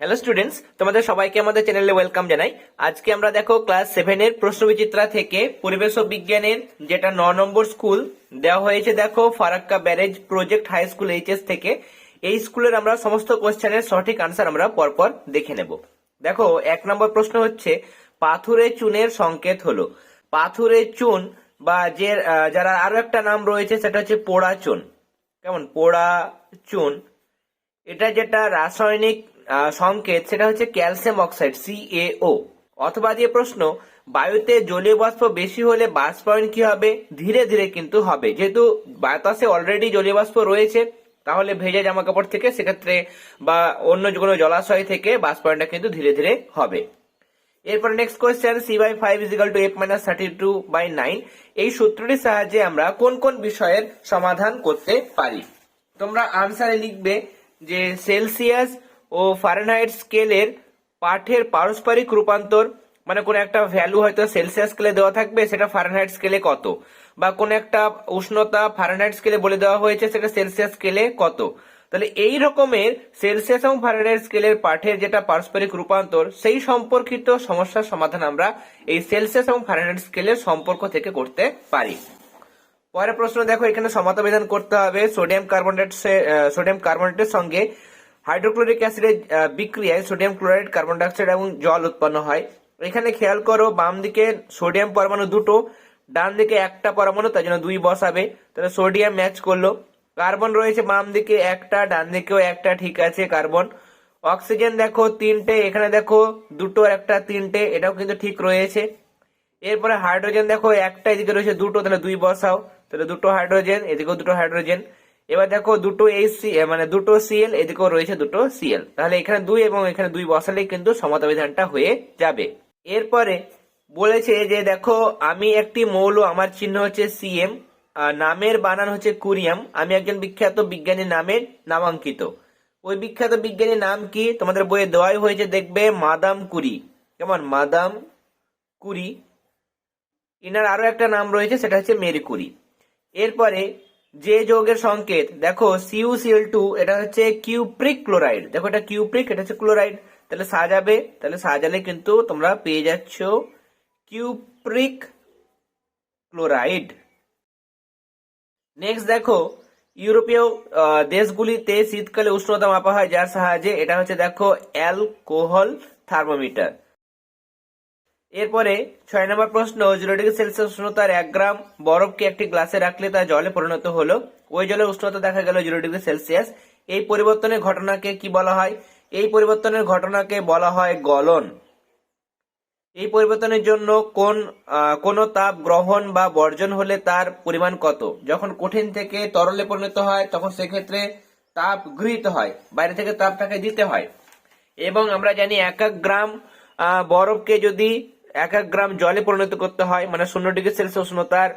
Hello students তোমাদের সবাইকে আমাদের চ্যানেলে ওয়েলকাম জানাই। আজকে আমরা দেখো ক্লাস সেভেনের প্রশ্নবিচিত্রা থেকে পরিবেশ ও বিজ্ঞানের যেটা ন নম্বর স্কুল দেওয়া হয়েছে দেখো Farakka barrage project high school HS থেকে। এই স্কুলের আমরা সমস্ত কোশ্চেনের সঠিক আনসার আমরা পরপর দেখে নেব। দেখো, এক নম্বর প্রশ্ন হচ্ছে, পাথুরে চুনের সংকেত হলো। পাথুরে চুন বা যে যারা আরও একটা নাম রয়েছে সেটা হচ্ছে পোড়া চুন। কেমন? পোড়া চুন। এটা যেটা রাসায়নিক সংকেত, সেটা হচ্ছে ক্যালসিয়াম অক্সাইড সিএও অথবা দিয়ে প্রশ্ন, বায়ুতে জলীয় বাষ্প বেশি হলে বাষ্পায়ন কি হবে? ধীরে ধীরে কিন্তু হবে। যেহেতু বাতাসে অলরেডি জলীয় বাষ্প রয়েছে, তাহলে ভেজা জামা কাপড় থেকে সেক্ষেত্রে বা অন্য কোনো জলাশয় থেকে বাষ্পায়নটা কিন্তু ধীরে ধীরে হবে। এরপর next question C by five is equal to F minus thirty two by nine এই সূত্রটির সাহায্যে আমরা কোন কোন বিষয়ের সমাধান করতে পারি? তোমরা আনসারে লিখবে যে সেলসিয়াস ও ফারেনহাইট স্কেলের পাঠের পারস্পরিক রূপান্তর মানে কোন একটা ভ্যালু হয়তো সেলসিয়াস স্কেলে দেওয়া থাকবে, সেটা ফারেনহাইট স্কেলে কত? বা কোন একটা উষ্ণতা ফারেনহাইট স্কেলে বলে দেওয়া হয়েছে, সেটা সেলসিয়াস স্কেলে কত? তাহলে এই রকমের সেলসিয়াস এবং ফারেনহাইট স্কেলের পাঠের যেটা পারস্পরিক রূপান্তর, সেই সম্পর্কিত সমস্যার সমাধান আমরা এই সেলসিয়াস এবং ফারেনহাইট স্কেলের সম্পর্ক থেকে করতে পারি। পরের প্রশ্ন, দেখো এখানে সমতা করতে হবে সোডিয়াম কার্বনেট সোডিয়াম কার্বনেটের সঙ্গে হাইড্রোক্লোরিক অ্যাসিডের বিক্রিয়ায় সোডিয়াম ক্লোরাইড, কার্বন ডাইঅক্সাইড এবং জল উৎপন্ন হয়। এখানে খেয়াল করো, বাম দিকে সোডিয়াম পরমাণু দুটো, ডান দিকে একটা পরমাণু, তার জন্য দুই বসাবে। তাহলে সোডিয়াম ম্যাচ করল। কার্বন রয়েছে বাম দিকে একটা, ডান দিকেও একটা, ঠিক আছে, কার্বন। অক্সিজেন দেখো তিনটে, এখানে দেখো দুটো একটা তিনটে, এটাও কিন্তু ঠিক রয়েছে। এরপরে হাইড্রোজেন দেখো একটা এদিকে রয়েছে দুটো, তাহলে দুই বসাও। তাহলে দুটো হাইড্রোজেন, এদিকেও দুটো হাইড্রোজেন। এবার দেখো দুটো এই মানে দুটো সিএল এদিকেও রয়েছে দুটো সিএল তাহলে এখানে দুই এবং এখানে দুই বসালেই কিন্তু সমতাবিধানটা হয়ে যাবে। এরপরে বলেছে যে দেখো, আমি একটি মৌল, আমার চিহ্ন হচ্ছে সিএম নামের বানান হচ্ছে কুরিয়াম। আমি একজন বিখ্যাত বিজ্ঞানীর নামের নামাঙ্কিত। ওই বিখ্যাত বিজ্ঞানীর নাম কি? তোমাদের বইয়ে দেওয়াই হয়েছে, দেখবে মাদাম কুরি। কেমন? Madame Curie. এনার আরও একটা নাম রয়েছে, সেটা হচ্ছে মেরি কুরি। এরপরে যে যৌগের সংকেত, দেখো সিউ সিএল টু এটা হচ্ছে কিউপ্রিক ক্লোরাইড দেখো এটা কিউপ্রিক এটা হচ্ছে ক্লোরাইড তাহলে সাজাবে, তাহলে সাজালে কিন্তু তোমরা পেয়ে যাচ্ছ কিউপ্রিক ক্লোরাইড নেক্সট দেখো, ইউরোপীয় দেশগুলিতে শীতকালে উষ্ণতা মাপা হয়, যার সাহায্যে এটা হচ্ছে দেখো অ্যালকোহল থার্মোমিটার। এরপরে ছয় নম্বর প্রশ্ন জিরো ডিগ্রি সেলসিয়াস উষ্ণতার এক গ্রাম বরফকে একটি গ্লাসে রাখলে তা জলে পরিণত হলো। ওই জলের উষ্ণতা দেখা গেল জিরো ডিগ্রি সেলসিয়াস এই পরিবর্তনের ঘটনাকে কি বলা হয়? এই পরিবর্তনের ঘটনাকে বলা হয় গলন। এই পরিবর্তনের জন্য কোন কোন তাপ গ্রহণ বা বর্জন হলে তার পরিমাণ কত? যখন কঠিন থেকে তরলে পরিণত হয়, তখন সেক্ষেত্রে তাপ গৃহীত হয়, বাইরে থেকে তাপটাকে দিতে হয়। এবং আমরা জানি এক এক গ্রাম বরফকে যদি এক এক গ্রাম জলে পরিণত করতে হয় মানে শূন্য ডিগ্রি সেলসিয়াস উষ্ণতার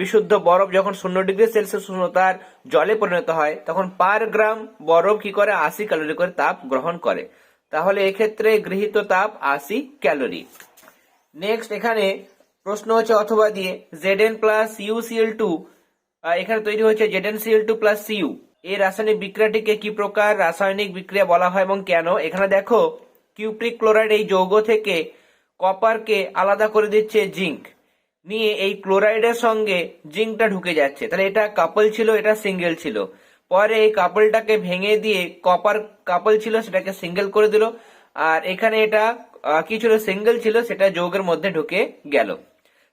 বিশুদ্ধ বরফ যখন শূন্য ডিগ্রি সেলসিয়াস উষ্ণতার জলে পরিণত হয়, তখন পার গ্রাম বরফ কি করে? আশি ক্যালোরি করে তাপ গ্রহণ করে। তাহলে এক্ষেত্রে গৃহীত তাপ আশি ক্যালোরি। নেক্সট এখানে প্রশ্ন হচ্ছে অথবা দিয়ে Z N plus UCL two এখানে তৈরি হচ্ছে Z N CL two plus CU এই রাসায়নিক বিক্রিয়াটিকে কি প্রকার রাসায়নিক বিক্রিয়া বলা হয় এবং কেন? এখানে দেখো, কিউপ্রিক ক্লোরাইড এই যৌগ থেকে কপারকে আলাদা করে দিচ্ছে জিঙ্ক নিয়ে এই ক্লোরাইডের সঙ্গে জিঙ্কটা ঢুকে যাচ্ছে। তাহলে এটা কাপল ছিল, এটা সিঙ্গেল ছিল। পরে এই কাপলটাকে ভেঙে দিয়ে কপার কাপল ছিল, সেটাকে সিঙ্গেল করে দিল। আর এখানে এটা কি ছিল? সিঙ্গেল ছিল, সেটা যৌগের মধ্যে ঢুকে গেল।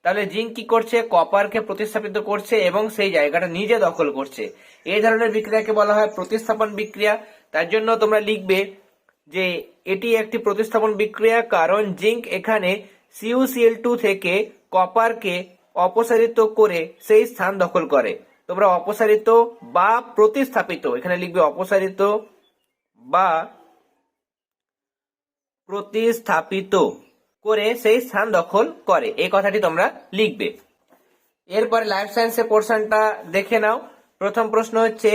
তাহলে জিঙ্ক কি করছে? কপারকে প্রতিস্থাপিত করছে এবং সেই জায়গাটা নিজে দখল করছে। এই ধরনের বিক্রিয়াকে বলা হয় প্রতিস্থাপন বিক্রিয়া। তার জন্য তোমরা লিখবে যে এটি একটি প্রতিস্থাপন বিক্রিয়া, কারণ জিঙ্ক এখানে সিউসিএল টু থেকে কপারকে অপসারিত করে সেই স্থান দখল করে। তোমরা অপসারিত বা প্রতিস্থাপিত, এখানে লিখবে অপসারিত বা প্রতিস্থাপিত করে সেই স্থান দখল করে। এই কথাটি তোমরা লিখবে। এরপরে লাইফ সায়েন্সের পোর্শনটা দেখে নাও। প্রথম প্রশ্ন হচ্ছে,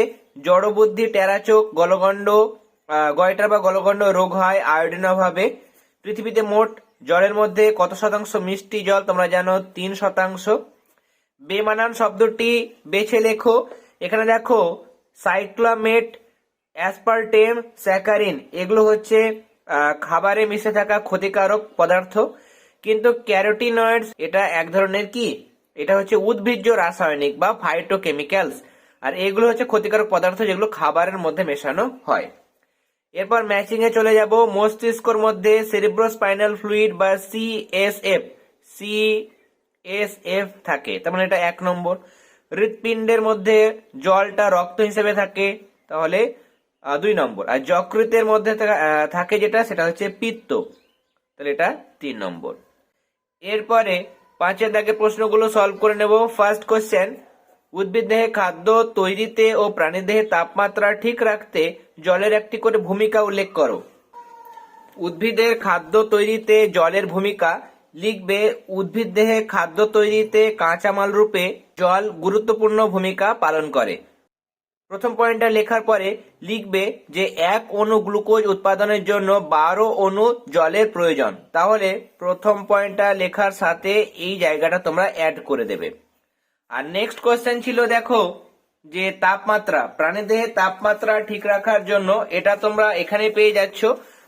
জড়বুদ্ধি, টেরাচোক, গলগণ্ড গয়টার বা গলগণ্ড রোগ হয় আয়োডিন অভাবে পৃথিবীতে মোট জলের মধ্যে কত শতাংশ মিষ্টি জল? তোমরা জানো, তিন শতাংশ। বেমানান শব্দটি বেছে লেখো। এখানে দেখো, সাইক্লামেট, অ্যাসপারটেম, স্যাকারিন। এগুলো হচ্ছে খাবারে মিশে থাকা ক্ষতিকারক পদার্থ। কিন্তু ক্যারোটিনয়েডস, এটা এক ধরনের কি? এটা হচ্ছে উদ্ভিজ্জ রাসায়নিক বা ফাইটোকেমিক্যালস আর এগুলো হচ্ছে ক্ষতিকারক পদার্থ যেগুলো খাবারের মধ্যে মেশানো হয়। এরপর ম্যাচিং এ চলে যাব। মস্তিষ্কর মধ্যে সেরিব্রোস্পাইনাল ফ্লুইড বা সিএসএফ সিএসএফ থাকে, তার মানে এটা এক নম্বর। হৃৎপিণ্ডের মধ্যে জলটা রক্ত হিসেবে থাকে, তাহলে দুই নম্বর। আর যকৃতের মধ্যে থাকা- যেটা, সেটা হচ্ছে পিত্ত। তাহলে এটা তিন নম্বর। এরপরে পাঁচের দাগের প্রশ্নগুলো সলভ করে নেব। ফার্স্ট কোশ্চেন উদ্ভিদ দেহে খাদ্য তৈরিতে ও প্রাণী দেহে তাপমাত্রা ঠিক রাখতে জলের একটি করে ভূমিকা উল্লেখ করো। উদ্ভিদের খাদ্য তৈরিতে জলের ভূমিকা লিখবে উদ্ভিদ দেহে খাদ্য তৈরিতে কাঁচামাল রূপে জল গুরুত্বপূর্ণ ভূমিকা পালন করে। প্রথম পয়েন্টটা লেখার পরে লিখবে যে এক অণু গ্লুকোজ উৎপাদনের জন্য বারো অণু জলের প্রয়োজন। তাহলে প্রথম পয়েন্টটা লেখার সাথে এই জায়গাটা তোমরা অ্যাড করে দেবে। আর নেক্সট কোয়েশ্চেন ছিল, দেখো, যে তাপমাত্রা প্রাণীদেহে তাপমাত্রা ঠিক রাখার জন্য এটা তোমরা এখানে পেয়ে যাচ্ছ,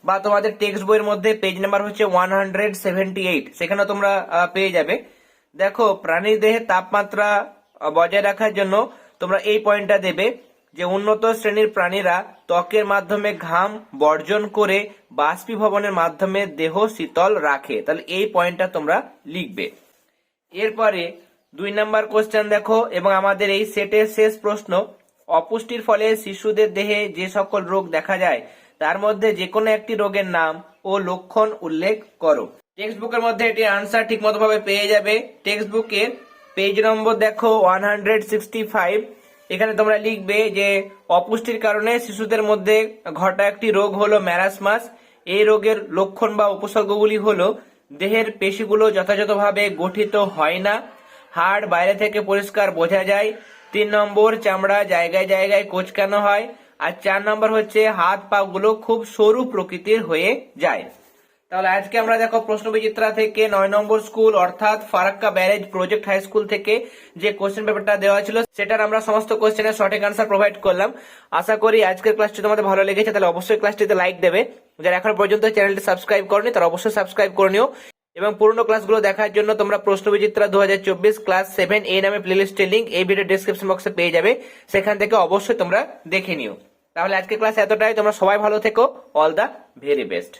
বা তোমাদের টেক্সট বইয়ের মধ্যে পেজ নাম্বার হচ্ছে ওয়ান হান্ড্রেড সেভেন্টি এইট সেখানে তোমরা পেয়ে যাবে। দেখো প্রাণীর দেহে তাপমাত্রা বজায় রাখার জন্য তোমরা এই পয়েন্টটা দেবে, যে উন্নত শ্রেণির প্রাণীরা ত্বকের মাধ্যমে ঘাম বর্জন করে বাষ্পীভবনের মাধ্যমে দেহ শীতল রাখে। তাহলে এই পয়েন্টটা তোমরা লিখবে। এরপরে দুই নাম্বার কোশ্চেন দেখো, এবং আমাদের এই সেটের শেষ প্রশ্ন, অপুষ্টির ফলে শিশুদের দেহে যে সকল রোগ দেখা যায়, তার মধ্যে যে কোনো একটি রোগের নাম ও লক্ষণ উল্লেখ করো। টেক্সট বুকের মধ্যে এটি আনসার ঠিক মতো ভাবে পেয়ে যাবে। টেক্সট বুকের পেজ নম্বর দেখো ওয়ান হান্ড্রেড সিক্সটি ফাইভ এখানে তোমরা লিখবে যে, অপুষ্টির কারণে শিশুদের মধ্যে ঘটা একটি রোগ হলো ম্যারাসমাস এই রোগের লক্ষণ বা উপসর্গগুলি হলো, দেহের পেশিগুলো যথাযথভাবে গঠিত হয় না। হাড় বাইরে থেকে পরিষ্কার বোঝা যায়। তিন নম্বর চামড়া জায়গায় জায়গায় কোচকানো হয়। আর চার নম্বর হচ্ছে হাত পা গুলো খুব সরু প্রকৃতির হয়ে যায়। তাহলে আজকে আমরা দেখো প্রশ্ন বিচিত্রা থেকে নয় নম্বর স্কুল, অর্থাৎ Farakka barrage project high school থেকে যে কোশ্চেন পেপারটা দেওয়া ছিল, সেটার আমরা সমস্ত কোশ্চেনের সঠিক আনসার প্রোভাইড করলাম। আশা করি আজকের ক্লাসটি তোমাদের ভালো লেগেছে, তাহলে অবশ্যই ক্লাসটিতে লাইক দেবে। যারা এখন পর্যন্ত চ্যানেলটি সাবস্ক্রাইব করনি, তারা অবশ্যই সাবস্ক্রাইব করে নিও। এবং পুরনো ক্লাসগুলো দেখার জন্য তোমরা প্রশ্ন বিচিত্রা দু ক্লাস সেভেন এ নামে প্লেলিস্টের লিঙ্ক এই ভিডিও ডিসক্রিপশন বক্সে পেয়ে যাবে। সেখান থেকে অবশ্যই তোমরা দেখে নিও। তাহলে আজকে ক্লাস এতটাই। তোমরা সবাই ভালো থেকো। All the very best